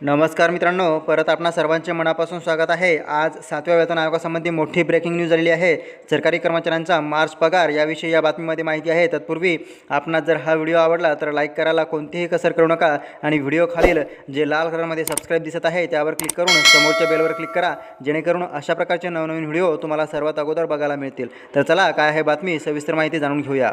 नमस्कार मित्रांनो परत आपणा सर्वांचे मनापासून स्वागत आहे. आज सातव्या वेतन आयोगासंबंधी मोठी ब्रेकिंग न्यूज झालेली आहे. सरकारी कर्मचाऱ्यांचा मार्च पगार याविषयी या बातमीमध्ये माहिती आहे. तत्पूर्वी आपणास जर हा व्हिडिओ आवडला तर लाईक करायला कोणतीही कसर करू नका आणि व्हिडिओ खालील जे लाल कलरमध्ये सबस्क्राईब दिसत आहे त्यावर क्लिक करून समोरच्या बेलवर क्लिक करा. जेणेकरून अशा प्रकारचे नवनवीन व्हिडिओ तुम्हाला सर्वात अगोदर बघायला मिळतील. तर चला काय आहे बातमी? सविस्तर माहिती जाणून घेऊया.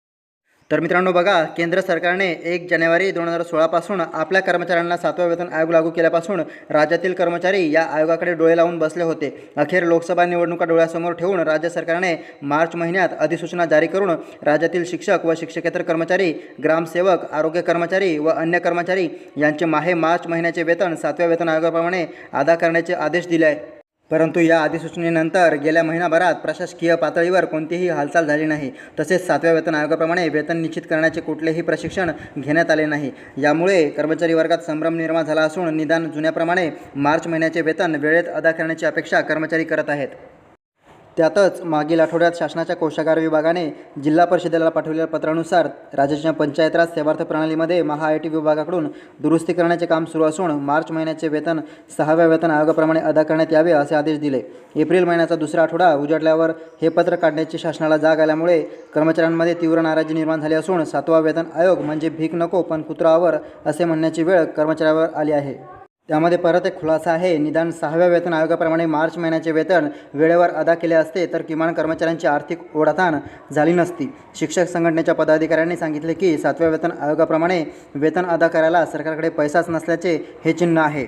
तर मित्रांनो बघा केंद्र सरकारने एक जानेवारी दोन हजार सोळापासून आपल्या कर्मचाऱ्यांना सातवा वेतन आयोग लागू केल्यापासून राज्यातील कर्मचारी या आयोगाकडे डोळे लावून बसले होते. अखेर लोकसभा निवडणुका डोळ्यासमोर ठेवून राज्य सरकारने मार्च महिन्यात अधिसूचना जारी करून राज्यातील शिक्षक व शिक्षकेतर कर्मचारी ग्रामसेवक आरोग्य कर्मचारी व अन्य कर्मचारी यांचे माहे मार्च महिन्याचे वेतन सातव्या वेतन आयोगाप्रमाणे अदा करण्याचे आदेश दिले आहे. परंतु या अधिसूचनेनंतर गेल्या महिनाभरात प्रशासकीय पातळीवर कोणतीही हालचाल झाली नाही. तसेच सातव्या वेतन आयोगाप्रमाणे वेतन निश्चित करण्याचे कुठलेही प्रशिक्षण घेण्यात आले नाही. यामुळे कर्मचारी वर्गात संभ्रम निर्माण झाला असून निदान जुन्याप्रमाणे मार्च महिन्याचे वेतन वेळेत अदा करण्याची अपेक्षा कर्मचारी करत आहेत. त्यातच मागील आठवड्यात शासनाच्या कोशागार विभागाने जिल्हा परिषदेला पाठवलेल्या पत्रानुसार राज्याच्या पंचायत राज सेवार्थ प्रणालीमध्ये महा आय टी विभागाकडून दुरुस्ती करण्याचे काम सुरू असून मार्च महिन्याचे वेतन सहाव्या वेतन आयोगाप्रमाणे अदा करण्यात यावे असे आदेश दिले. एप्रिल महिन्याचा दुसरा आठवडा उजाडल्यावर हे पत्र काढण्याची शासनाला जाग आल्यामुळे कर्मचाऱ्यांमध्ये तीव्र नाराजी निर्माण झाली असून सातवा वेतन आयोग म्हणजे भीक नको पण कुत्रावर असे म्हणण्याची वेळ कर्मचाऱ्यावर आली आहे. त्यामध्ये परत एक खुलासा आहे. निदान सहाव्या वेतन आयोगाप्रमाणे मार्च महिन्याचे वेतन वेळेवर अदा केले असते तर किमान कर्मचाऱ्यांची आर्थिक ओढाताण झाली नसती. शिक्षक संघटनेच्या पदाधिकाऱ्यांनी सांगितले की सातव्या वेतन आयोगाप्रमाणे वेतन अदा करायला सरकारकडे पैसाच नसल्याचे हे चिन्ह आहे.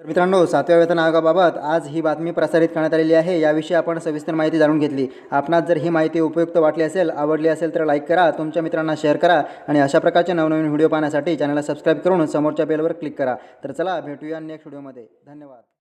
तर मित्रांनो सातव्या वेतन आयोगाबाबत आज ही बातमी प्रसारित करण्यात आलेली आहे. याविषयी आपण सविस्तर माहिती जाणून घेतली. आपणास जर ही माहिती उपयुक्त वाटली असेल आवडली असेल तर लाईक करा तुमच्या मित्रांना शेअर करा आणि अशा प्रकारचे नवनवीन व्हिडिओ पाहण्यासाठी चॅनलला सबस्क्राईब करून समोरच्या बेलवर क्लिक करा. तर चला भेटूया नेक्स्ट व्हिडिओमध्ये धन्यवाद.